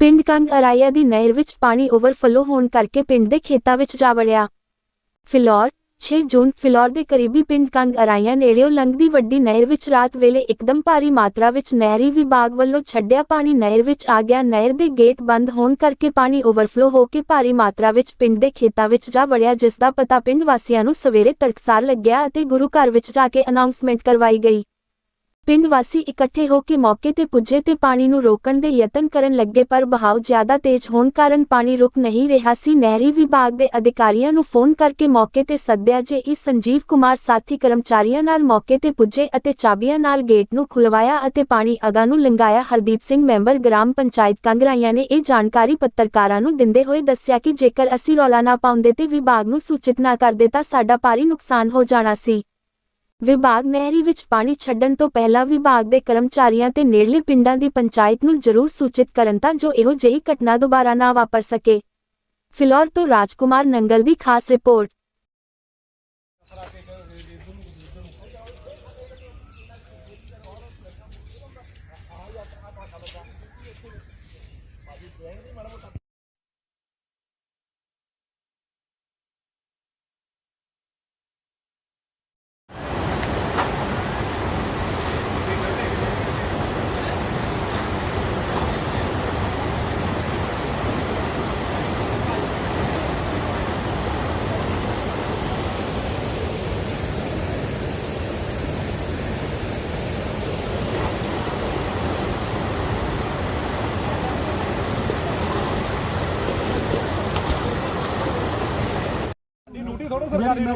ਪਿੰਡ ਕੰਗ ਅਰਾਇਆ ਦੀ ਨਹਿਰ ਵਿੱਚ ਪਾਣੀ ਓਵਰਫਲੋ ਹੋਣ ਕਰਕੇ ਪਿੰਡ ਦੇ ਖੇਤਾਂ ਵਿੱਚ ਜਾ ਵੜਿਆ। ਫਿਲੌਰ 6 ਜੂਨ, ਫਿਲੌਰ ਦੇ ਕਰੀਬੀ ਪਿੰਡ ਕੰਗ ਅਰਾਇਆ ਨੇੜਿਓਂ ਲੰਘਦੀ ਵੱਡੀ ਨਹਿਰ ਵਿੱਚ ਰਾਤ ਵੇਲੇ ਇੱਕਦਮ ਭਾਰੀ ਮਾਤਰਾ ਵਿੱਚ ਨਹਿਰੀ ਵਿਭਾਗ ਵੱਲੋਂ ਛੱਡਿਆ ਪਾਣੀ ਨਹਿਰ ਵਿੱਚ ਆ ਗਿਆ। ਨਹਿਰ ਦੇ ਗੇਟ ਬੰਦ ਹੋਣ ਕਰਕੇ ਪਾਣੀ ਓਵਰਫਲੋ ਹੋ ਕੇ ਭਾਰੀ ਮਾਤਰਾ ਵਿੱਚ ਪਿੰਡ ਦੇ ਖੇਤਾਂ ਵਿੱਚ ਜਾ ਵੜਿਆ, ਜਿਸ ਦਾ ਪਤਾ ਪਿੰਡ ਵਾਸੀਆਂ ਨੂੰ ਸਵੇਰੇ ਤੜਕਸਾਰ ਲੱਗਿਆ ਅਤੇ ਗੁਰੂ ਘਰ ਵਿੱਚ ਜਾ ਕੇ ਅਨਾਉਂਸਮੈਂਟ ਕਰਵਾਈ ਗਈ। ਪਿੰਡ ਵਾਸੀ ਇਕੱਠੇ ਹੋ ਕੇ ਮੌਕੇ ਤੇ ਪੁੱਜੇ ਤੇ ਪਾਣੀ ਨੂੰ ਰੋਕਣ ਦੇ ਯਤਨ ਕਰਨ ਲੱਗੇ, ਪਰ ਬਹਾਵ ਜ਼ਿਆਦਾ ਤੇਜ਼ ਹੋਣ ਕਾਰਨ ਪਾਣੀ ਰੁਕ ਨਹੀਂ ਰਿਹਾ ਸੀ। ਨਹਿਰੀ ਵਿਭਾਗ ਦੇ ਅਧਿਕਾਰੀਆਂ ਨੂੰ ਫੋਨ ਕਰਕੇ ਮੌਕੇ ਤੇ ਸੱਦਿਆ ਜੇ ਇਸ ਸੰਜੀਵ ਕੁਮਾਰ ਸਾਥੀ ਕਰਮਚਾਰੀਆਂ ਨਾਲ ਮੌਕੇ ਤੇ ਪੁੱਜੇ ਅਤੇ ਚਾਬੀਆਂ ਨਾਲ ਗੇਟ ਨੂੰ ਖੁਲਵਾਇਆ ਅਤੇ ਪਾਣੀ ਅਗਾ ਨੂੰ ਲੰਘਾਇਆ। ਹਰਦੀਪ ਸਿੰਘ ਮੈਂਬਰ, ਗ੍ਰਾਮ ਪੰਚਾਇਤ ਕੰਗਰਾਈਆਂ ਨੇ ਇਹ ਜਾਣਕਾਰੀ ਪੱਤਰਕਾਰਾਂ ਨੂੰ ਦਿੰਦੇ ਹੋਏ ਦੱਸਿਆ ਕਿ ਜੇਕਰ ਅਸੀਂ ਰੌਲਾ ਨਾ ਪਾਉਂਦੇ ਤੇ ਵਿਭਾਗ ਨੂੰ ਸੂਚਿਤ ਨਾ ਕਰਦੇ ਤਾਂ ਸਾਡਾ ਭਾਰੀ ਨੁਕਸਾਨ ਹੋ ਜਾਣਾ ਸੀ। ਵਿਭਾਗ ਨਹਿਰੀ ਵਿੱਚ ਪਾਣੀ ਛੱਡਣ ਤੋਂ ਪਹਿਲਾਂ ਵਿਭਾਗ ਦੇ ਕਰਮਚਾਰੀਆਂ ਤੇ ਨੇੜਲੇ ਪਿੰਡਾਂ ਦੀ ਪੰਚਾਇਤ ਨੂੰ ਜ਼ਰੂਰ ਸੂਚਿਤ ਕਰਨ ਤਾਂ ਜੋ ਇਹੋ ਜਿਹੀ ਘਟਨਾ ਦੁਬਾਰਾ ਨਾ ਵਾਪਰ ਸਕੇ। ਫਿਲੌਰ ਤੋਂ ਰਾਜਕੁਮਾਰ ਨੰਗਲ ਦੀ ਖਾਸ ਰਿਪੋਰਟ।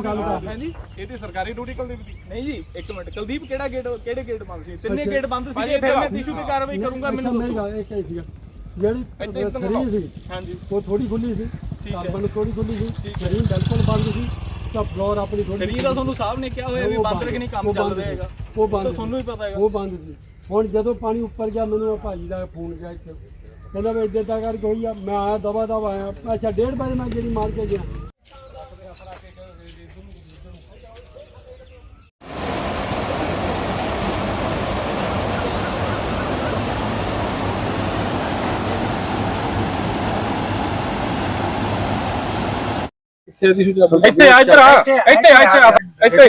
ਗੱਲ ਕਰ ਹੈ ਜੀ ਇਹ ਤੇ ਸਰਕਾਰੀ ਡਿਊਟੀ ਕੁਲਦੀਪ ਦੀ। ਨਹੀਂ ਜੀ ਇੱਕ ਮਿੰਟ ਕੁਲਦੀਪ ਕਿਹੜਾ ਗੇਟ ਕਿਹੜੇ ਗੇਟ ਬੰਦ ਸੀ? ਤਿੰਨੇ ਗੇਟ ਬੰਦ ਸੀ ਫਿਰ ਮੈਂ ਟਿਸ਼ੂ ਤੇ ਕਾਰਵਾਈ ਕਰੂੰਗਾ ਮੈਨੂੰ ਦੱਸੋ। ਇੱਕ ਹੀ ਸੀਗਾ ਜਿਹੜੀ ਇੱਥੇ ਇੱਕਦਮ ਥਰੀ ਸੀ ਹਾਂਜੀ। ਉਹ ਥੋੜੀ ਖੁੱਲੀ ਸੀ ਠੀਕ ਹੈ। ਕਾਰਬਨ ਥੋੜੀ ਖੁੱਲੀ ਸੀ ਥਰੀ ਬਿਲਕੁਲ ਬੰਦ ਸੀ ਤਾਂ ਫਲੋਰ ਆਪਣੀ ਥੋੜੀ ਸ਼ਰੀਰ ਦਾ ਤੁਹਾਨੂੰ ਸਾਹਿਬ ਨੇ ਕਿਹਾ ਹੋਇਆ ਵੀ ਬੰਦ ਕਿ ਨਹੀਂ ਕੰਮ ਉਹ ਚੱਲ ਬੰਦ ਰਿਹਾ ਸੀ। ਹੈਗਾ। ਉਹ ਬੰਦ ਤਾਂ ਸੀ। ਤੁਹਾਨੂੰ ਵੀ ਪਤਾ ਹੈਗਾ। ਉਹ ਬੰਦ ਸੀ। ਹੁਣ ਜਦੋਂ ਪਾਣੀ ਉੱਪਰ ਗਿਆ ਮੈਨੂੰ ਉਹ ਭਾਜੀ ਦਾ ਫੋਨ ਗਿਆ ਇੱਥੇ। ਕਹਿੰਦਾ ਵੀ ਇੱਦਾਂ ਦਾ ਕਰਕੇ ਹੋਈ ਆ ਮੈਂ ਆਇਆ ਦਵਾ ਦਵਾ ਆਇਆ ਅੱਛਾ ਡੇਢ ਵਜੇ ਮੈਂ ਜਿਹੜੀ ਮਾਰ ਕੇ ਗਿਆ। ਇੱਥੇ ਆ ਇੱਧਰ ਆ। ਇੱਥੇ ਆ ਇੱਥੇ ਆ। ਇੱਥੇ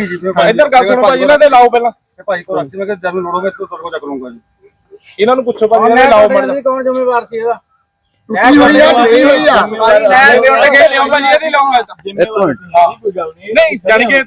ਇੱਧਰ ਗੱਲ ਸੁਣੋ ਭਾਜੀ ਇਹਨਾਂ ਦੇ ਲਾਓ ਪਹਿਲਾਂ। ਭਾਈ ਕੋ ਰੱਖੀ ਮੈਂ ਕਿ ਜਦ ਲੋੜੋਗੇ ਤਾਂ ਤੁਹਾਡੇ ਕੋਲ ਚੱਕ ਲੂੰਗਾ ਜੀ। ਇਹਨਾਂ ਨੂੰ ਪੁੱਛੋ ਭਾਜੀ ਇਹਨਾਂ ਦੇ ਲਾਓ ਮੜ ਕੌਣ ਜ਼ਿੰਮੇਵਾਰ ਸੀ ਇਹਦਾ? ਟੁੱਟੀ ਹੋਈ ਆ ਟੁੱਟੀ ਹੋਈ ਆ। ਭਾਜੀ ਲੈ ਲਿਆਉਂਗਾ ਜੀ ਇਹਦੀ ਲਾਉਂਗਾ ਨਹੀਂ ਜਾਨੀ ਕਿ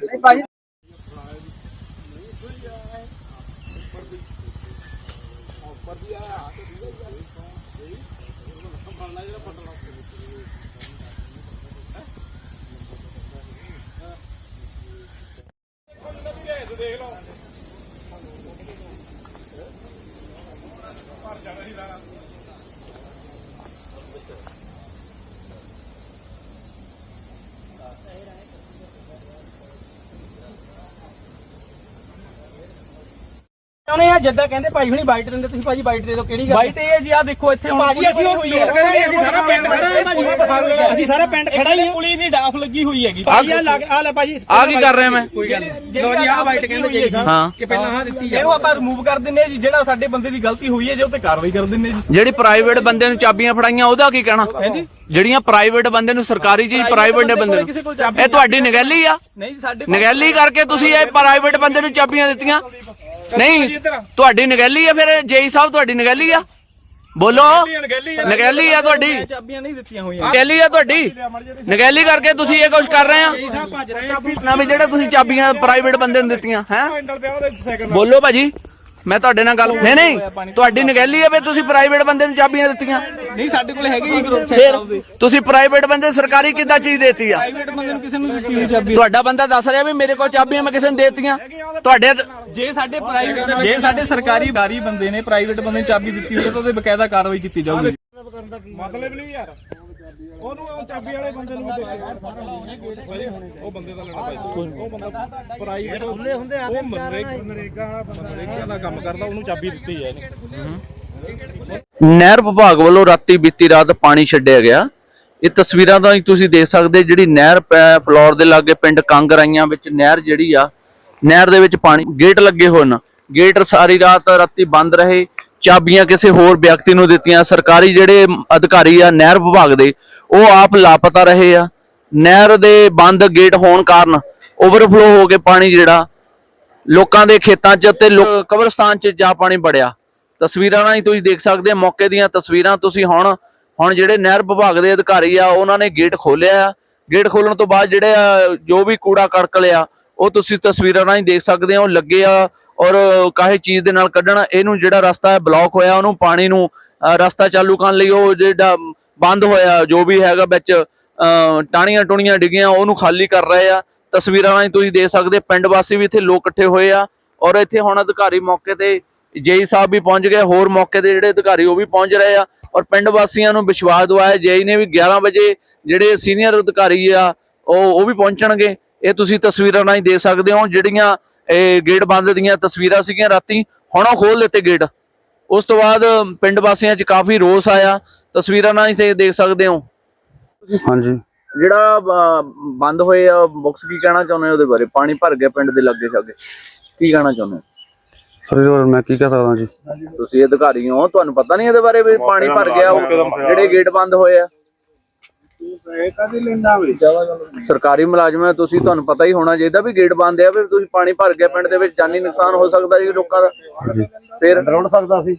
ਉਹਨੇ ਆ ਜੱਦਾ ਕਹਿੰਦੇ ਭਾਈ ਹੁਣੀ ਬਾਈਟ ਦਿੰਦੇ ਤੁਸੀਂ ਭਾਜੀ ਬਾਈਟ ਦੇ ਦਿਓ ਕਿਹੜੀ ਗੱਲ ਬਾਈਟ ਇਹ ਹੈ ਜੀ ਆ ਦੇਖੋ ਇੱਥੇ ਭਾਜੀ ਅਸੀਂ ਉਹ ਹੋਈ ਹੈ ਅਸੀਂ ਸਾਰਾ ਪਿੰਡ ਖੜਾ ਹੈ ਭਾਜੀ। ਅਸੀਂ ਸਾਰਾ ਪਿੰਡ ਖੜਾ ਹੀ ਪੁਲੀ ਦੀ ਡਾਫ ਲੱਗੀ ਹੋਈ ਹੈਗੀ। ਭਾਜੀ ਆ ਲੱਗ ਆ ਲੈ ਭਾਜੀ ਆ ਕੀ ਕਰ ਰਿਹਾ ਮੈਂ? ਲੋ ਜੀ ਆ ਬਾਈਟ ਕਹਿੰਦੇ ਜੀ ਹਾਂ ਕਿ ਪਹਿਲਾਂ ਆ ਦਿੱਤੀ ਇਹਨੂੰ ਆਪਾਂ ਰਿਮੂਵ ਕਰ ਦਿੰਨੇ ਜੀ ਜਿਹੜਾ ਸਾਡੇ ਬੰਦੇ ਦੀ ਗਲਤੀ ਹੋਈ ਹੈ ਜੇ ਉਹ ਤੇ ਕਾਰਵਾਈ ਕਰ ਦਿੰਨੇ ਜੀ। ਜਿਹੜੀ ਪ੍ਰਾਈਵੇਟ ਬੰਦੇ ਨੂੰ ਚਾਬੀਆਂ ਫੜਾਈਆਂ ਉਹਦਾ ਕੀ ਕਹਿਣਾ? ਜਿਹੜੀਆਂ ਪ੍ਰਾਈਵੇਟ ਬੰਦੇ ਨੂੰ ਸਰਕਾਰੀ ਚੀਜ਼ ਪ੍ਰਾਈਵੇਟ ਦੇ ਬੰਦੇ ਨੂੰ ਇਹ ਤੁਹਾਡੀ ਨਿਗਹਿਲੀ ਆ? ਨਹੀਂ ਸਾਡੇ ਨਿਗਹਿਲੀ ਕਰਕੇ ਤੁਸੀਂ ਇਹ ਪ੍ਰਾਈਵੇਟ ਬੰਦੇ ਨੂੰ ਚਾਬੀਆਂ ਦਿੱਤੀਆਂ। ਨਹੀਂ ਤੁਹਾਡੀ ਨਿਗਹਿਲੀ ਆ ਫਿਰ ਜੇਈ ਸਾਹਿਬ ਤੁਹਾਡੀ ਨਿਗਹਿਲੀ ਆ? ਬੋਲੋ। ਨਿਗਹਿਲੀ ਆ ਤੁਹਾਡੀ। ਚਾਬੀਆਂ ਨਹੀਂ ਦਿੱਤੀਆਂ ਹੋਈਆਂ। ਨਿਗਹਿਲੀ ਆ ਤੁਹਾਡੀ? ਨਿਗਹਿਲੀ ਕਰਕੇ ਤੁਸੀਂ ਇਹ ਕੁਝ ਕਰ ਰਹੇ ਆ? ਨਾ ਵੀ ਜਿਹੜੇ ਤੁਸੀਂ ਚਾਬੀਆਂ ਪ੍ਰਾਈਵੇਟ ਬੰਦੇ ਨੂੰ ਦਿੱਤੀਆਂ ਹੈ? ਬੋਲੋ ਭਾਜੀ ਮੈਂ ਤੁਹਾਡੇ ਨਾਲ ਗੱਲ ਨਹੀਂ ਨਹੀਂ ਤੁਹਾਡੀ ਨਿਗਹਿਲੀ ਆ ਵੀ ਤੁਸੀਂ ਪ੍ਰਾਈਵੇਟ ਬੰਦੇ ਨੂੰ ਚਾਬੀਆਂ ਦਿੱਤੀਆਂ। ਨਹੀਂ ਸਾਡੇ ਕੋਲ ਹੈਗੀ ਫਿਰ ਤੁਸੀਂ ਪ੍ਰਾਈਵੇਟ ਬੰਦੇ ਸਰਕਾਰੀ ਕਿੱਦਾਂ ਚੀਜ਼ ਦੇਤੀ ਆ? ਪ੍ਰਾਈਵੇਟ ਬੰਦੇ ਨੂੰ ਕਿਸੇ ਨੂੰ ਦਿੱਤੀ ਹੋਈ ਚਾਬੀ? ਤੁਹਾਡਾ ਬੰਦਾ ਦੱਸ ਰਿਹਾ ਵੀ ਮੇਰੇ ਕੋਲ ਚਾਬੀਆਂ ਮੈਂ ਕਿਸੇ ਨੂੰ ਦੇਤੀਆਂ। ਤੁਹਾਡੇ ਜੇ ਸਾਡੇ ਪ੍ਰਾਈਵੇਟ ਜੇ ਸਾਡੇ ਸਰਕਾਰੀ ਗਾਰੀ ਬੰਦੇ ਨੇ ਪ੍ਰਾਈਵੇਟ ਬੰਦੇ ਨੂੰ ਚਾਬੀ ਦਿੱਤੀ ਹੋਈ ਤਾਂ ਉਹਦੇ ਬਕਾਇਦਾ ਕਾਰਵਾਈ ਕੀਤੀ ਜਾਊਗੀ। ਮਤਲਬ ਨਹੀਂ ਯਾਰ। ਉਹਨੂੰ ਉਹ ਚਾਬੀ ਵਾਲੇ ਬੰਦੇ ਨੂੰ ਦੇ ਉਹ ਬੰਦੇ ਦਾ ਲੈਣਾ ਭਾਈ ਉਹ ਬੰਦਾ ਪ੍ਰਾਈਵੇਟ ਹੁੰਦੇ ਹੁੰਦੇ ਉਹ ਮਨਰੇਗਾ ਮਨਰੇਗਾ ਵਾਲਾ ਮਨਰੇਗਾ ਦਾ ਕੰਮ ਕਰਦਾ ਉਹਨੂੰ ਚਾਬੀ ਦਿੱਤੀ ਹੈ ਇਹਨੇ ਨਹਿਰ ਵਿਭਾਗ ਵੱਲੋਂ ਰਾਤੀ ਬੀਤੀ ਰਾਤ ਪਾਣੀ ਛੱਡਿਆ ਗਿਆ। ਇਹ ਤਸਵੀਰਾਂ ਤਾਂ ਤੁਸੀਂ ਦੇਖ ਸਕਦੇ ਜਿਹੜੀ ਨਹਿਰ ਫਲੋਰ ਦੇ ਲਾਗੇ ਪਿੰਡ ਕਾਂਗਰਾਈਆਂ ਵਿੱਚ ਨਹਿਰ ਜਿਹੜੀ ਆ ਨਹਿਰ ਦੇ ਵਿੱਚ ਪਾਣੀ, ਗੇਟ ਲੱਗੇ ਹੋਣ। ਗੇਟ ਸਾਰੀ ਰਾਤ ਰਾਤੀ ਬੰਦ ਰਹੇ। ਚਾਬੀਆਂ ਕਿਸੇ ਹੋਰ ਵਿਅਕਤੀ ਨੂੰ ਦਿੱਤੀਆਂ। ਸਰਕਾਰੀ ਜਿਹੜੇ ਅਧਿਕਾਰੀ ਆ ਨਹਿਰ ਵਿਭਾਗ ਦੇ, ਉਹ ਆਪ ਲਾਪਤਾ ਰਹੇ ਆ। ਨਹਿਰ ਦੇ ਬੰਦ ਗੇਟ ਹੋਣ ਕਾਰਨ ਓਵਰਫਲੋ ਹੋ ਕੇ ਪਾਣੀ ਜਿਹੜਾ, ਲੋਕਾਂ ਦੇ ਖੇਤਾਂ 'ਚ ਤੇ ਕਬਰਸਤਾਨ 'ਚ ਜਾ ਪਾਣੀ ਵੜਿਆ। ਤਸਵੀਰਾਂ ਨਾਲ ਹੀ ਤੁਸੀਂ ਦੇਖ ਸਕਦੇ ਆ, ਮੌਕੇ ਦੀਆਂ ਤਸਵੀਰਾਂ ਤੁਸੀਂ ਹੁਣ ਹੁਣ ਜਿਹੜੇ ਨਹਿਰ ਵਿਭਾਗ ਦੇ ਅਧਿਕਾਰੀ ਆ, ਉਹਨਾਂ ਨੇ ਗੇਟ ਖੋਲਿਆ ਆ। ਗੇਟ ਖੋਲਣ ਤੋਂ ਬਾਅਦ ਜਿਹੜੇ ਆ, ਜੋ ਵੀ ਕੂੜਾ ਕੜਕ ਲਿਆ ਉਹ ਤੁਸੀਂ ਤਸਵੀਰਾਂ ਰਾਹੀਂ ਦੇਖ ਸਕਦੇ ਹੋ ਲੱਗੇ ਆ ਔਰ ਕਾਹੇ ਚੀਜ਼ ਦੇ ਨਾਲ ਕੱਢਣ ਇਹਨੂੰ ਜਿਹੜਾ ਰਸਤਾ ਹੈ ਬਲੌਕ ਹੋਇਆ ਉਹਨੂੰ ਪਾਣੀ ਨੂੰ ਰਸਤਾ ਚਾਲੂ ਕਰਨ ਲਈ ਉਹ ਜਿਹੜਾ ਬੰਦ ਹੋਇਆ ਜੋ ਵੀ ਹੈਗਾ ਵਿੱਚ ਅ, ਟਾਹਣੀਆਂ ਟੁਣੀਆਂ ਡਿੱਗੀਆਂ ਉਹਨੂੰ ਖਾਲੀ ਕਰ ਰਹੇ ਆ। ਤਸਵੀਰਾਂ ਰਾਹੀਂ ਤੁਸੀਂ ਦੇਖ ਸਕਦੇ ਪਿੰਡ ਵਾਸੀ ਵੀ ਇੱਥੇ ਲੋਕ ਇਕੱਠੇ ਹੋਏ ਆ। ਔਰ ਇੱਥੇ ਹੁਣ ਅਧਿਕਾਰੀ ਮੌਕੇ ਤੇ ਜੇਈ ਸਾਹਿਬ ਵੀ ਪਹੁੰਚ ਗਏ ਹੋਰ ਮੌਕੇ ਦੇ ਜਿਹੜੇ ਅਧਿਕਾਰੀ ਉਹ ਵੀ ਪਹੁੰਚ ਰਹੇ ਆ। ਔਰ ਪਿੰਡ ਵਾਸੀਆਂ ਨੂੰ ਵਿਸ਼ਵਾਸ ਦਵਾਇਆ ਜੇਈ ਨੇ ਵੀ 11 ਵਜੇ ਜਿਹੜੇ ਸੀਨੀਅਰ ਅਧਿਕਾਰੀ ਆ ਉਹ ਉਹ ਵੀ ਪਹੁੰਚਣਗੇ। ਇਹ ਤੁਸੀਂ ਤਸਵੀਰਾਂ ਨਾਲ ਹੀ ਦੇਖ ਸਕਦੇ ਹੋ ਜਿਹੜੀਆਂ ਇਹ ਗੇਟ ਬੰਦ ਦੀਆਂ ਤਸਵੀਰਾਂ ਸੀਗੀਆਂ ਰਾਤੀ ਹੁਣ ਉਹ ਖੋਲ ਦਿੱਤੇ ਗੇਟ। ਉਸ ਤੋਂ ਬਾਅਦ ਪਿੰਡ ਵਾਸੀਆਂ 'ਚ ਕਾਫੀ ਰੋਸ ਆਇਆ ਤਸਵੀਰਾਂ ਨਾਲ ਹੀ ਦੇਖ ਸਕਦੇ ਹੋ। ਹਾਂਜੀ। ਜਿਹੜਾ ਬੰਦ ਹੋਏ ਆ ਬੁక్స్ ਕੀ ਕਹਿਣਾ ਚਾਹੁੰਦੇ ਉਹਦੇ ਬਾਰੇ? ਪਾਣੀ ਭਰ ਗਿਆ ਪਿੰਡ ਦੇ ਲੱਗੇ ਛਾਗੇ। ਕੀ ਕਹਿਣਾ ਚਾਹੁੰਦੇ ਹੋ? ਸਰ ਮੈਂ ਕੀ ਕਹਿ ਸਕਦਾ ਜੀ? ਤੁਸੀਂ ਅਧਿਕਾਰੀ ਹੋ ਤੁਹਾਨੂੰ ਪਤਾ ਨਹੀਂ ਇਹਦੇ ਬਾਰੇ ਵੀ ਪਾਣੀ ਭਰ ਗਿਆ ਜਿਹੜੇ ਗੇਟ ਬੰਦ ਹੋਏ ਆ। ਸਰਕਾਰੀ ਮੁਲਾਜ਼ਮ ਹੈ ਤੁਸੀਂ ਤੁਹਾਨੂੰ ਪਤਾ ਹੀ ਹੋਣਾ ਚਾਹੀਦਾ ਵੀ ਗੇਟ ਬੰਦ ਆ ਵੀ ਤੁਸੀਂ ਪਾਣੀ ਭਰ ਗਿਆ ਪਿੰਡ ਦੇ ਵਿੱਚ ਜਾਨੀ ਨੁਕਸਾਨ ਹੋ ਸਕਦਾ ਜੀ ਲੋਕਾਂ ਦਾ। ਫਿਰ ਰੋੜ ਸਕਦਾ ਸੀ।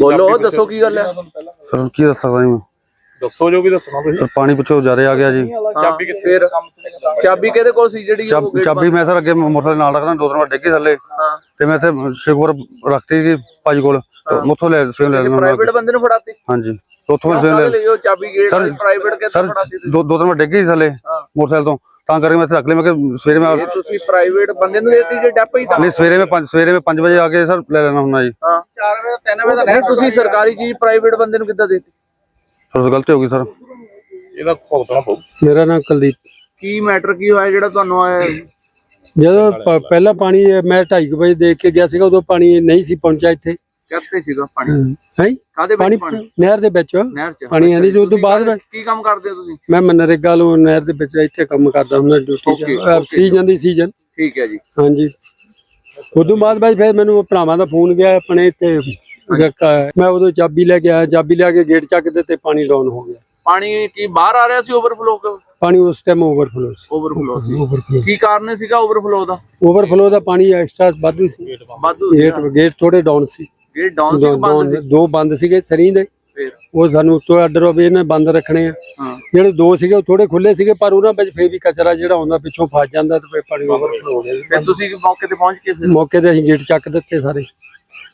ਬੋਲੋ ਦੱਸੋ ਕੀ ਗੱਲ ਹੈ? ਸਰ ਕੀ ਦੱਸ ਸਕਦਾ ਜੀ ਮੈਂ? ਦੱਸੋ ਜੋ ਵੀ ਦੱਸਣਾ ਤੁਸੀਂ। ਸਰ ਪਾਣੀ ਪਿੱਛੋਂ ਜਾਰੇ ਆ ਗਿਆ ਜੀ। ਚਾਬੀ ਕਿੱਥੇ ਫਿਰ ਚਾਬੀ ਕਿਹਦੇ ਕੋਲ ਸੀ ਜਿਹੜੀ ਉਹ ਚਾਬ- ਮੈਂ ਸਰ ਅੱਗੇ ਮੋਟਰਸਾਈਕਲ ਨਾਲ ਰੱਖਦਾ ਦੋ ਤਿੰਨ ਵਾਰ ਡਿੱਗੀ ਥੱਲੇ। ਹਾਂ। ਤੇ ਮੈਂ ਇੱਥੇ ਸ਼ਿਵਪੁਰ ਰੱਖਤੀ ਜੀ ਭਾਜੀ ਕੋਲ। ਤੇ ਉੱਥੋਂ ਲੈ ਸੇਮ ਲੈ ਲੈਣਾ ਪ੍ਰਾਈਵੇਟ ਬੰਦੇ ਨੂੰ ਫੜਾਤੀ? ਹਾਂਜੀ ਉੱਥੋਂ ਸੇਮ ਲੈ ਉਹ ਚਾਬੀ ਗੇਟ ਪ੍ਰਾਈਵੇਟ ਕਿੱਥੇ ਸਰ? ਦੋ ਦੋ ਤਿੰਨ ਵਾਰ ਡਿੱਗੀ ਸੀ ਥੱਲੇ। ਮੋਟਰਸਾਈਕਲ ਤੋਂ। ਤਾਂ ਕਰਕੇ ਮੈਂ ਰੱਖ ਲਈ ਮੈਂ ਕਿ ਸਵੇਰੇ ਮੈਂ ਤੁਸੀਂ ਪ੍ਰਾਈਵੇਟ ਬੰਦੇ ਨੂੰ ਦੇਤੀ ਜੇ ਡੱਪ ਹੀ ਤਾਂ? ਨਹੀਂ ਸਵੇਰੇ ਮੈਂ 5 ਸਵੇਰੇ ਮੈਂ 5 ਵਜੇ ਆ ਕੇ ਸਰ ਲੈ ਲੈਣਾ ਹੁੰਦਾ ਜੀ। ਹਾਂ। 4 ਵਜੇ 3 ਵਜੇ ਨਹੀਂ ਤੁਸੀਂ ਸਰਕਾਰੀ ਚੀਜ਼ ਪ੍ਰਾਈਵੇਟ ਬੰਦੇ ਨੂੰ ਕਿੱਦਾਂ ਦੇਤੀ? ਸਰ ਗਲਤੀ ਹੋ ਗਈ ਸਰ। ਇਹਦਾ ਭੁਗਤਣਾ ਪਊ। ਮੇਰਾ ਨਾਮ ਕੁਲਦੀਪ। ਕੀ ਮੈਟਰ ਕੀ ਹੋਇਆ ਜਿਹੜਾ ਤੁਹਾਨੂੰ ਆਇਆ ਜਦੋਂ ਪਹਿਲਾ ਪਾਣੀ ਮੈਂ 2:30 ਵਜੇ ਦੇਖ ਕੇ ਗਿਆ ਸੀਗਾ ਉਦੋਂ ਪਾਣੀ ਨਹੀਂ ਸੀ ਪਹੁੰਚਿਆ ਇੱਥੇ। ਕਿੱਥੇ ਸੀਗਾ ਪਾਣੀ। ਹੈ। ਕਾਦੇ ਪਾਣੀ ਵਿੱਚ ਪਾਣੀ ਨਹਿਰ ਦੇ ਵਿੱਚ। ਨਹਿਰ ਚ। ਪਾਣੀ ਹੈ ਨਹੀਂ ਜੋ ਤੋਂ ਬਾਅਦ ਵਿੱਚ- ਕੀ ਕੰਮ ਕਰਦੇ ਹੋ ਤੁਸੀਂ? ਮੈਂ ਮਨਰੇਗਾ ਨੂੰ ਨਹਿਰ ਦੇ ਵਿੱਚ ਇੱਥੇ ਕੰਮ ਕਰਦਾ ਹੁੰਦਾ ਡਿਊਟੀ Okay, ਚ okay. ਸੀਜ਼ਨ ਦੀ ਸੀਜ਼ਨ। ਠੀਕ ਹੈ ਜੀ। ਹਾਂਜੀ। ਉਦੋਂ ਬਾਅਦ ਬਾਅਦ ਫਿਰ ਮੈਨੂੰ ਭਰਾਵਾਂ ਦਾ ਫੋਨ ਗਿਆ ਆਪਣੇ ਇੱਥੇ ਮੈਂ ਉਦੋਂ ਚਾਬੀ ਲੈ ਕੇ ਆਇਆ ਚਾਬੀ ਲਿਆ ਕੇ ਗੇਟ ਚੱਕ ਦਿੱਤੇ ਪਾਣੀ ਡਾਊਨ ਹੋ ਗਿਆ। ਪਾਣੀ ਕੀ ਬਾਹਰ ਆ ਰਿਹਾ ਸੀ ਓਵਰਫਲੋ ਪਾਣੀ ਉਸ ਟਾਈਮ ਓਵਰਫਲੋ ਸੀ। ਓਵਰਫਲੋ ਸੀ। ਓਵਰਫਲੋ ਕੀ ਕਾਰਨ ਸੀਗਾ ਓਵਰਫਲੋ ਦਾ? ਓਵਰਫਲੋ ਦਾ ਪਾਣੀ ਐਕਸਟਰਾ ਵਾਧੂ ਸੀ। ਵਾਧੂ ਗੇਟ ਗੇਟ ਥੋੜੇ ਡਾਊਨ ਸੀ। ਗੇਟ ਡਾਊਨ ਸੀ ਦੋ- ਬੰਦ ਦੋ- ਸੀ? ਦੋ ਬੰਦ ਸੀਗੇ ਸਰੀ ਦੇ। ਫਿਰ? ਉਹ ਸਾਨੂੰ ਉੱਤੋਂ ਆਰਡਰ ਹੋ ਵੀ ਇਹਨੇ ਬੰਦ ਰੱਖਣੇ ਆ। ਹਾਂ। ਜਿਹੜੇ ਦੋ ਸੀਗੇ ਉਹ ਥੋੜੇ ਖੁੱਲੇ ਸੀਗੇ ਪਰ ਉਹਨਾਂ ਵਿੱਚ ਫੇਰ ਵੀ ਕਚਰਾ ਜਿਹੜਾ ਆਉਂਦਾ ਪਿੱਛੋਂ ਫਸ ਜਾਂਦਾ ਤੇ ਫੇਰ ਪਾਣੀ ਓਵਰਫਲੋ ਹੋ ਫਿਰ ਤੁਸੀਂ ਮੌਕੇ ਤੇ ਪਹੁੰਚ ਕੇ ਫਿਰ? ਮੌਕੇ ਤੇ ਅਸੀਂ ਗੇਟ ਚੱਕ ਦਿੱਤੇ ਸਾਰੇ।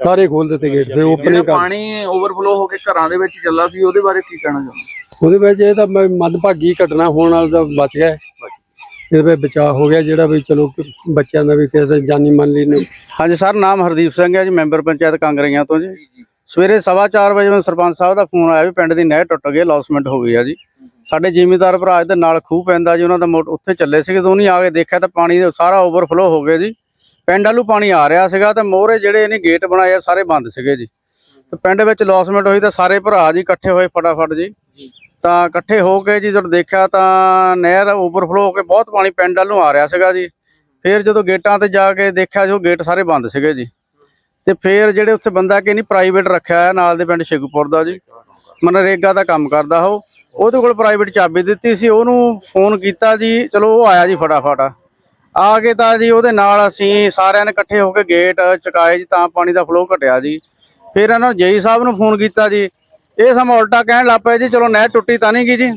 ਸਾਰੇ ਖੋਲ ਦਿੱਤੇ ਗੇਟ ਫੇਰ ਜਿਹੜਾ ਓਪਨਿੰਗ ਕਰ ਪਾਣੀ ਓਵਰਫਲੋ ਹੋ ਕੇ ਘਰਾਂ ਦੇ ਵਿੱਚ ਚੱਲਾ ਸੀ ਉਹਦੇ ਬਾਰੇ ਕੀ ਕਹਿਣਾ ਚਾਹੁੰਦੇ? ਉਹਦੇ ਵਿੱਚ ਇਹ ਤਾਂ ਮ- ਮੱਦਭਾਗੀ ਘਟਨਾ ਹੋਣ ਨਾਲ ਤਾਂ ਬਚ ਗਿਆ। ਇਹਦੇ ਵਿੱਚ ਬਚਾਅ ਹੋ ਗਿਆ ਜਿਹੜਾ ਵੀ ਚਲੋ ਬੱਚਿਆਂ ਦਾ ਵੀ ਕਿਸੇ ਜਾਨੀ ਮੰਨ ਲਈ ਨੇ ਹਾਂਜੀ ਸਰ, ਨਾਮ ਹਰਦੀਪ ਸਿੰਘ ਹੈ ਜੀ, ਮੈਂਬਰ ਪੰਚਾਇਤ ਕਾਂਗਰਈਆਂ ਤੋਂ ਜੀ। ਸਵੇਰੇ ਸਵਾ ਚਾਰ ਵਜੇ ਮੈਨੂੰ ਸਰਪੰਚ ਸਾਹਿਬ ਦਾ ਫੋਨ ਆਇਆ ਵੀ ਪਿੰਡ ਦੀ ਨਹਿਰ ਟੁੱਟ ਗਈ ਲੌਸਮੈਂਟ ਹੋ ਗਈ ਆ ਜੀ। ਸਾਡੇ ਜ਼ਿਮੀਂਦਾਰ ਭਰਾ ਇਹਦੇ ਨਾਲ ਖੂਹ ਪੈਂਦਾ ਜੀ, ਉਹਨਾਂ ਦਾ ਮੋਟ ਉੱਥੇ ਚੱਲੇ ਸੀਗੇ, ਤਾਂ ਆ ਕੇ ਦੇਖਿਆ ਤਾਂ ਪਾਣੀ ਸਾਰਾ ਓਵਰਫਲੋ ਹੋ ਗਿਆ ਜੀ। ਪਿੰਡ ਵੱਲੋਂ ਪਾਣੀ ਆ ਰਿਹਾ ਸੀਗਾ, ਤੇ ਮੋਹਰੇ ਜਿਹੜੇ ਇਹਨੇ ਗੇਟ ਬਣਾਏ ਸਾਰੇ ਬੰਦ ਸੀਗੇ ਜੀ। ਤੇ ਪਿੰਡ ਵਿੱਚ ਲੌਸਮੈਂਟ ਹੋਈ ਤਾਂ ਸਾਰੇ ਭਰਾ ਜੀ ਇਕੱਠੇ ਹੋਏ ਫਟਾਫਟ ਜੀ। ਤਾਂ ਇਕੱਠੇ ਹੋ ਕੇ ਜੀ ਜਦੋਂ ਦੇਖਿਆ ਤਾਂ ਨਹਿਰ ਓਵਰਫਲੋ ਹੋ ਕੇ ਬਹੁਤ ਪਾਣੀ ਪਿੰਡ ਵੱਲੋਂ ਆ ਰਿਹਾ ਸੀਗਾ ਜੀ। ਫਿਰ ਜਦੋਂ ਗੇਟਾਂ ਤੇ ਜਾ ਕੇ ਦੇਖਿਆ ਜੋ ਗੇਟ ਸਾਰੇ ਬੰਦ ਸੀਗੇ ਜੀ। ਤੇ ਫਿਰ ਜਿਹੜੇ ਉੱਥੇ ਬੰਦਾ ਕਿ ਨਹੀਂ ਪ੍ਰਾਈਵੇਟ ਰੱਖਿਆ ਹੈ ਨਾਲ ਦੇ ਪਿੰਡ ਸ਼ੇਖੂਪੁਰ ਦਾ ਜੀ। ਮਨਰੇਗਾ ਦਾ ਕੰਮ ਕਰਦਾ ਉਹ। ਉਹਦੇ ਕੋਲ ਪ੍ਰਾਈਵੇਟ ਚਾਬੀ ਦਿੱਤੀ ਸੀ, ਉਹਨੂੰ ਫੋਨ ਕੀਤਾ ਜੀ, ਚਲੋ ਉਹ ਆਇਆ ਜੀ ਫਟਾਫਟ। ਆ ਕੇ ਤਾਂ ਜੀ ਉਹਦੇ ਨਾਲ ਅਸੀਂ ਸਾਰਿਆਂ ਨੇ ਇਕੱਠੇ ਹੋ ਕੇ ਗੇਟ ਚੁਕਾਏ ਜੀ, ਤਾਂ ਪਾਣੀ ਦਾ ਫਲੋ ਘਟਿਆ ਜੀ। ਫਿਰ ਇਹਨਾਂ ਨੂੰ ਜੇਈ ਸਾਹਿਬ ਨੂੰ ਫੋਨ ਕੀਤਾ ਜੀ ਇਹ ਸਮਾਂ ਉਲਟਾ ਕਹਿਣ ਲੱਗ ਪਏ ਜੀ, ਚਲੋ ਨਹਿਰ ਟੁੱਟੀ ਤਾਂ ਨਹੀਂ ਗਈ ਜੀ।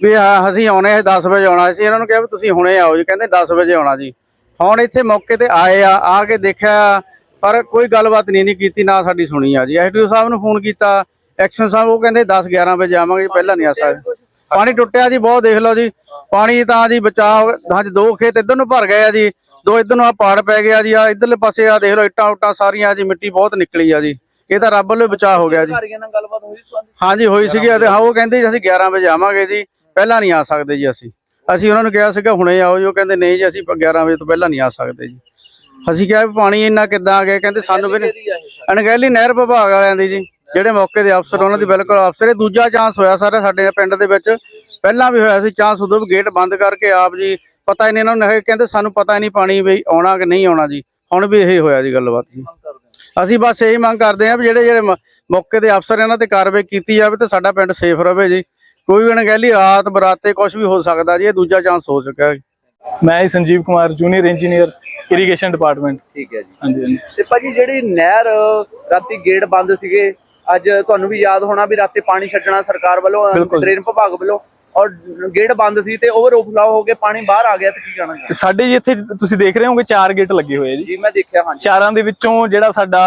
ਵੀ ਹਾਂ, ਅਸੀਂ ਆਉਣੇ ਆ 10 ਵਜੇ ਆਉਣਾ। ਸੀ ਇਹਨਾਂ ਨੂੰ ਕਿਹਾ ਵੀ ਤੁਸੀਂ ਹੁਣੇ ਆਓ ਜੀ, ਕਹਿੰਦੇ 10 ਵਜੇ ਆਉਣਾ ਜੀ। ਹੁਣ ਇੱਥੇ ਮੌਕੇ ਤੇ ਆਏ ਆ ਆ ਕੇ ਦੇਖਿਆ, ਪਰ ਕੋਈ ਗੱਲਬਾਤ ਨਹੀਂ ਨਹੀਂ ਕੀਤੀ, ਨਾ ਸਾਡੀ ਸੁਣੀ ਆ ਜੀ। ਐਸਡੀਓ ਸਾਹਿਬ ਨੂੰ ਫੋਨ ਕੀਤਾ, ਐਕਸ਼ਨ ਸਾਹਿਬ, ਉਹ ਕਹਿੰਦੇ 10 11 ਵਜੇ ਆਵਾਂਗੇ ਪਹਿਲਾਂ ਨਹੀਂ ਆ ਸਕਦੇ। ਪਾਣੀ ਟੁੱਟਿਆ ਜੀ, ਬਹੁਤ ਦੇਖ ਲਓ ਜੀ। ਪਾਣੀ ਤਾਂ ਜੀ ਬਚਾਅ ਹਾਂਜੀ ਦੋ ਖੇਤ ਇੱਧਰ ਨੂੰ ਭਰ ਗਏ ਆ ਜੀ, ਦੋ ਇੱਧਰ ਨੂੰ ਆ ਪਾੜ ਪੈ ਗਿਆ ਜੀ ਆ ਇੱਧਰਲੇ ਪਾਸੇ ਆ ਦੇਖ ਲਓ ਇੱਟਾਂ ਉੱਟਾਂ ਸਾਰੀਆਂ ਜੀ, ਮਿੱਟੀ ਬਹੁਤ ਨਿਕਲੀ ਆ ਜੀ। ਇਹ ਤਾਂ ਰੱਬ ਵੱਲੋਂ ਬਚਾਅ ਹੋ ਗਿਆ ਜੀ। ਨਾਲ ਗੱਲਬਾਤ ਹੋਈ ਸੀ ਹਾਂਜੀ ਹੋਈ ਸੀਗੀ। ਅਤੇ ਹਾਂ ਉਹ ਕਹਿੰਦੇ ਜੀ ਅਸੀਂ 11 ਵਜੇ ਆਵਾਂਗੇ ਜੀ। ਪਹਿਲਾਂ ਨਹੀਂ ਆ ਸਕਦੇ ਜੀ ਅਸੀਂ। ਅਸੀਂ ਉਹਨਾਂ ਨੂੰ ਕਿਹਾ ਸੀਗਾ ਹੁਣੇ ਆਓ ਜੀ। ਉਹ ਕਹਿੰਦੇ ਨਹੀਂ ਜੀ ਅਸੀਂ 11 ਵਜੇ ਤੋਂ ਪਹਿਲਾਂ ਨਹੀਂ ਆ ਸਕਦੇ ਜੀ। ਅਸੀਂ ਕਿਹਾ ਵੀ ਪਾਣੀ ਇੰਨਾ ਕਿੱਦਾਂ ਆ ਗਿਆ? ਕਹਿੰਦੇ ਸਾਨੂੰ ਵੀ ਨਹੀਂ- ਅਣਗਹਿਲੀ ਨਹਿਰ ਵਿਭਾਗ ਵਾਲਿਆਂ ਦੀ ਜੀ ਜਿਹੜੇ ਮੌਕੇ ਦੇ ਅਫਸਰ ਉਹਨਾਂ ਦੀ ਬਿਲਕੁਲ ਅਫਸਰ। ਇਹ ਦੂਜਾ ਚਾਂਸ ਹੋਇਆ ਸਰ ਸਾਡੇ ਪਿੰਡ ਦੇ ਵਿੱਚ। ਪਹਿਲਾਂ ਵੀ ਹੋਇਆ ਸੀ ਚਾਂਸ ਉਦੋਂ ਵੀ ਗੇਟ ਬੰਦ ਕਰਕੇ ਆਪ ਜੀ ਪਤਾ ਹੀ ਨਹੀਂ ਇਹਨਾਂ ਨੂੰ ਕਹਿੰਦੇ ਸਾਨੂੰ ਪਤਾ ਹੀ ਨਹੀਂ ਪਾਣੀ ਵੀ ਆਉਣਾ ਕਿ ਨਹੀਂ ਆਉਣਾ ਜੀ। ਹੁਣ ਵੀ ਇਹ ਹੋਇਆ ਜੀ ਗੱਲਬਾਤ ਜੀ। ਅਸੀਂ ਬਸ ਇਹੀ ਮੰਗ ਕਰਦੇ ਹਾਂ ਵੀ ਜਿਹੜੇ ਜਿਹੜੇ ਮ- ਮੌਕੇ ਦੇ ਅਫਸਰ ਇਹਨਾਂ ਤੇ ਕਾਰਵਾਈ ਕੀਤੀ ਜਾਵੇ ਤੇ ਸਾਡਾ ਪਿੰਡ ਸੇਫ ਰਵੇ ਜੀ। ਕੋਈ ਵੀ ਅਣਗਹਿਲੀ ਰਾਤ ਬਰਾਤੇ ਕੁਝ ਵੀ ਹੋ ਸਕਦਾ ਜੀ ਇਹ ਦੂਜਾ ਚਾਂਸ ਹੋ ਚੁੱਕਾ ਹੈ ਮੈਂ Sanjeev Kumar junior engineer irrigation department ਠੀਕ ਹੈ ਜੀ। ਹਾਂਜੀ ਹਾਂਜੀ। ਤੇ ਭਾਜੀ ਜਿਹੜੀ ਨਹਿਰ ਰਾਤੀ ਗੇਟ ਬੰਦ ਸੀਗੇ ਅੱਜ ਤੁਹਾਨੂੰ ਵੀ ਯਾਦ ਹੋਣਾ ਵੀ ਰਾਤੀ ਪਾਣੀ ਛੱਡਣਾ ਸਰਕਾਰ ਵੱਲੋਂ। ਡਰੇਨ ਵਿਭਾਗ ਵੱਲੋਂ ਔਰ ਗੇਟ ਬੰਦ ਸੀ ਤੇ ਓਵਰਫਲੋ ਹੋ ਕੇ ਪਾਣੀ ਬਾਹਰ ਆ ਗਿਆ ਤੇ ਕੀ ਕਹਿਣਾ ਤੇ ਸਾਡੇ ਜੀ ਇੱਥੇ ਤੁਸੀਂ ਦੇਖ ਰਹੇ ਹੋਗੇ ਚਾਰ ਗੇਟ ਲੱਗੇ ਹੋਏ ਆ ਜੀ। ਜੀ ਮੈਂ ਦੇਖਿਆ ਹਾਂਜੀ। ਚਾਰਾਂ ਦੇ ਵਿੱਚੋਂ ਜਿਹੜਾ ਸਾਡਾ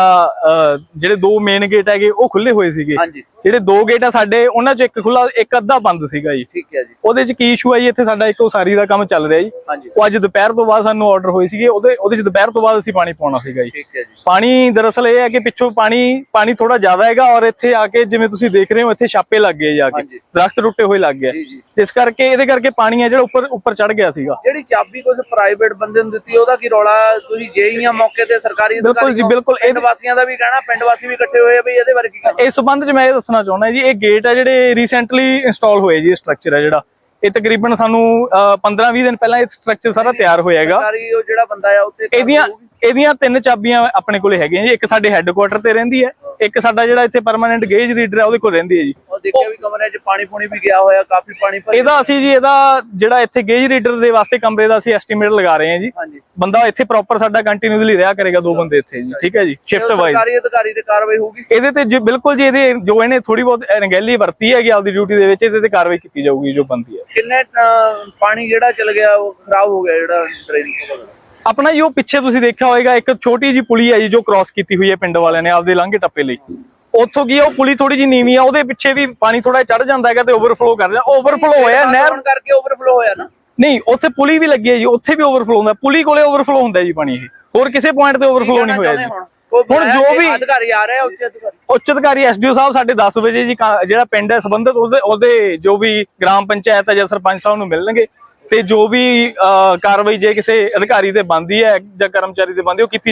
ਅਹ, ਜਿਹੜੇ ਦੋ ਮੇਨ ਗੇਟ ਹੈਗੇ ਉਹ ਖੁੱਲੇ ਹੋਏ ਸੀਗੇ। ਹਾਂਜੀ। ਜਿਹੜੇ ਦੋ ਗੇਟ ਆ ਸਾਡੇ ਉਹਨਾਂ 'ਚ ਇੱਕ ਖੁੱਲਾ ਇੱਕ ਅੱਧਾ ਬੰਦ ਸੀਗਾ ਜੀ। ਠੀਕ ਹੈ ਜੀ। ਉਹਦੇ 'ਚ ਕੀ ਇਸ਼ੂ ਹੈ ਜੀ ਇੱਥੇ ਸਾਡਾ ਇੱਕ ਉਸਾਰੀ ਦਾ ਕੰਮ ਚੱਲ ਰਿਹਾ ਜੀ। ਉਹ ਅੱਜ ਦੁਪਹਿਰ ਤੋਂ ਬਾਅਦ ਸਾਨੂੰ ਆਰਡਰ ਹੋਏ ਸੀਗੇ ਉਹਦੇ ਉਹਦੇ 'ਚ ਦੁਪਹਿਰ ਤੋਂ ਬਾਅਦ ਅਸੀਂ ਪਾਣੀ ਪਾਉਣਾ ਸੀਗਾ ਜੀ। ਠੀਕ ਹੈ ਜੀ। ਪਾਣੀ ਦਰਅਸਲ ਇਹ ਹੈ ਕਿ ਪਿੱਛੋਂ ਪਾਣੀ ਪਾਣੀ ਥੋੜਾ ਜ਼ਿਆਦਾ ਹੈਗਾ ਔਰ ਇੱਥੇ ਆ ਕੇ ਜਿਵੇਂ ਤੁਸੀਂ ਦੇਖ ਰਹੇ ਹੋ ਇੱਥੇ ਛਾਪੇ ਲੱਗ ਗਏ ਜਾ ਕੇ। ਦਰਖਤ ਟੁੱਟੇ ਹੋਏ ਲੱਗ ਗਏ। ਜਿਸ ਕਰਕੇ ਇਹਦੇ ਕਰਕੇ ਪਾਣੀ ਹੈ ਜਿਹੜਾ ਉੱਪਰ ਉੱਪਰ ਚੜ ਗਿਆ ਸੀਗਾ। ਜਿਹੜੀ ਚਾਬੀ ਕੁਝ ਪ੍ਰਾਈਵੇਟ ਬੰਦੇ ਨੂੰ ਦਿੱਤੀ ਉਹਦਾ ਕੀ ਰੌਲਾ? ਤੁਸੀਂ ਜੇਈਆਂ ਮੌਕੇ ਤੇ ਸਰਕਾਰੀ ਬਿਲਕੁਲ ਜੀ। ਬਿਲਕੁਲ। ਪਿੰਡ ਵਾਸੀਆਂ ਦਾ ਵੀ ਕਹਿਣਾ ਪਿੰਡ ਵਾਸੀ ਵੀ ਇਕੱਠੇ ਹੋਏ ਆ ਵੀ ਇਹਦੇ ਬਾਰੇ ਕੀ ਇਸ ਸੰਬੰਧ 'ਚ ਮੈਂ ਇਹ ਦੱਸਣਾ ਚਾਹੁੰਦਾ ਜੀ ਇਹ ਗੇਟ ਹੈ ਜਿਹੜੇ ਰੀਸੈਂਟਲੀ ਇੰਸਟਾਲ ਹੋਏ ਜੀ ਇਹ ਸਟਰਕਚਰ ਹੈ ਜਿਹੜਾ। ਇਹ ਤਕਰੀਬਨ ਸਾਨੂੰ 15-20 ਦਿਨ ਪਹਿਲਾਂ ਇਹ ਸਟਰਕਚਰ ਸਾਰਾ ਤਿਆਰ ਹੋਇਆ ਹੈਗਾ। ਸਰਕਾਰੀ ਉਹ ਜਿਹੜਾ ਬੰਦਾ ਆ ਉੱਤੇ ਇਹਦੀਆਂ ਇਹਦੀਆਂ ਤਿੰਨ ਚਾਬੀਆਂ ਆਪਣੇ ਕੋਲੇ ਹੈਗੀਆਂ ਜੀ। ਇੱਕ ਸਾਡੇ ਹੈੱਡਕੁਆਟਰ ਤੇ ਰਹਿੰਦੀ ਹੈ ਇੱਕ ਸਾਡਾ ਜਿਹੜਾ ਇੱਥੇ ਪਰਮਾਨੈਂਟ ਗੇਜ ਰੀਡਰ ਹੈ ਉਹਦੇ ਕੋਲ ਰਹਿੰਦੀ ਹੈ ਜੀ। ਉਹ ਦੇਖਿਆ ਵੀ ਕਮਰੇ 'ਚ ਪਾਣੀ ਪੂਣੀ ਵੀ ਗਿਆ ਹੋਇਆ ਕਾਫੀ ਪਾਣੀ ਭਰਿਆ। ਇਹਦਾ ਅਸੀਂ ਜੀ ਇਹਦਾ ਜਿਹੜਾ ਇੱਥੇ ਗੇਜ ਰੀਡਰ ਦੇ ਵਾਸਤੇ ਕਮਰੇ ਦਾ ਅਸੀਂ ਐਸਟੀਮੇਟ ਲਗਾ ਰਹੇ ਹਾਂ ਜੀ। ਬੰਦਾ ਇੱਥੇ ਪ੍ਰੋਪਰ ਸਾਡਾ ਕੰਟੀਨਿਊਸਲੀ ਰਿਹਾ ਕਰੇਗਾ ਦੋ ਬੰਦੇ ਇੱਥੇ ਜੀ ਠੀਕ ਹੈ ਜੀ ਸ਼ਿਫਟ ਵਾਈਜ਼ ਸਰਕਾਰੀ ਅਧਿਕਾਰੀ ਤੇ ਕਾਰਵਾਈ ਹੋਊਗੀ? ਇਹਦੇ ਤੇ ਜੀ ਬਿਲਕੁਲ ਜੀ ਇਹਦੇ ਜੋ ਇਹਨੇ ਥੋੜੀ ਬਹੁਤ ਅਣਗਹਿਲੀ ਵਰਤੀ ਹੈਗੀ ਆਪਦੀ ਡਿਊਟੀ ਦੇ ਵਿੱਚ ਇਹਦੇ ਤੇ ਕਾਰਵਾਈ ਕੀਤੀ ਜਾਊਗੀ ਜੋ ਬੰਦੀ ਹੈ। ਕਿੰਨੇ ਪਾਣੀ ਜਿਹੜਾ ਚਲ ਗਿਆ ਉਹ ਖਰਾਬ ਹੋ ਗਿਆ ਜਿਹੜਾ ਡਰੇਨ ਆਪਣਾ ਜੀ ਪਿੱਛੇ ਤੁਸੀਂ ਦੇਖਿਆ ਹੋਵੇਗਾ ਇੱਕ ਛੋਟੀ ਜੀ ਪੁਲੀ ਹੈ ਜੀ ਜੋ ਕ੍ਰਾਸ ਕੀਤੀ ਹੋਈ ਹੈ ਪਿੰਡ ਵਾਲਿਆਂ ਨੇ ਆਪਦੇ ਲਾਂਘੇ ਟੱਪੇ ਲਈ। ਉੱਥੋਂ ਕੀ ਹੈ, ਉਹ ਪੁਲੀ ਥੋੜੀ ਜੀ ਨੀਵੀਂ ਆ ਉਹਦੇ ਪਿੱਛੇ ਵੀ ਪਾਣੀ ਥੋੜਾ ਚੜ ਜਾਂਦਾ ਹੈਗਾ ਤੇ ਓਵਰਫਲੋ ਕਰ ਜਾਂਦਾ ਓਵਰਫਲੋ ਹੋਇਆ ਨਹਿਰ ਕਰਕੇ ਓਵਰਫਲੋ ਹੋਇਆ ਨਾ। ਨਹੀਂ ਉੱਥੇ ਪੁਲੀ ਵੀ ਲੱਗੀ ਹੈ ਜੀ ਉੱਥੇ ਵੀ ਓਵਰਫਲੋ ਹੁੰਦਾ। ਪੁਲੀ ਕੋਲੇ ਓਵਰਫਲੋ ਹੁੰਦਾ ਜੀ ਪਾਣੀ ਇਹ। ਹੋਰ ਕਿਸੇ ਪੁਆਇੰਟ ਤੇ ਓਵਰਫਲੋ ਨਹੀਂ ਹੋਇਆ ਜੀ। ਹੁਣ? ਜੋ ਵੀ- ਅਧਿਕਾਰੀ ਆ ਰਿਹਾ ਉੱਚ ਅਧਿਕਾਰੀ। ਉੱਚ ਅਧਿਕਾਰੀ ਐਸਡੀਓ ਸਾਹਿਬ ਸਾਡੇ 10 ਵਜੇ ਜੀ ਜਿਹੜਾ ਪਿੰਡ ਹੈ ਸੰਬੰਧਿਤ ਉਹਦੇ ਉਹਦੇ ਜੋ ਵੀ ਗ੍ਰਾਮ ਪੰਚਾਇਤ ਹੈ ਜਾਂ ਸਰਪੰਚ ਸਾਹਿਬ ਨੂੰ ਮਿਲਣਗੇ। ਤੇ ਜੋ ਵੀ ਅਹ, ਕਾਰਵਾਈ ਜੇ ਕਿਸੇ ਅਧਿਕਾਰੀ ਤੇ ਬੰਦੀ ਹੈ ਜਾਂ ਕਰਮਚਾਰੀ ਤੇ ਬੰਦੀ ਉਹ ਕੀਤੀ ਜਾ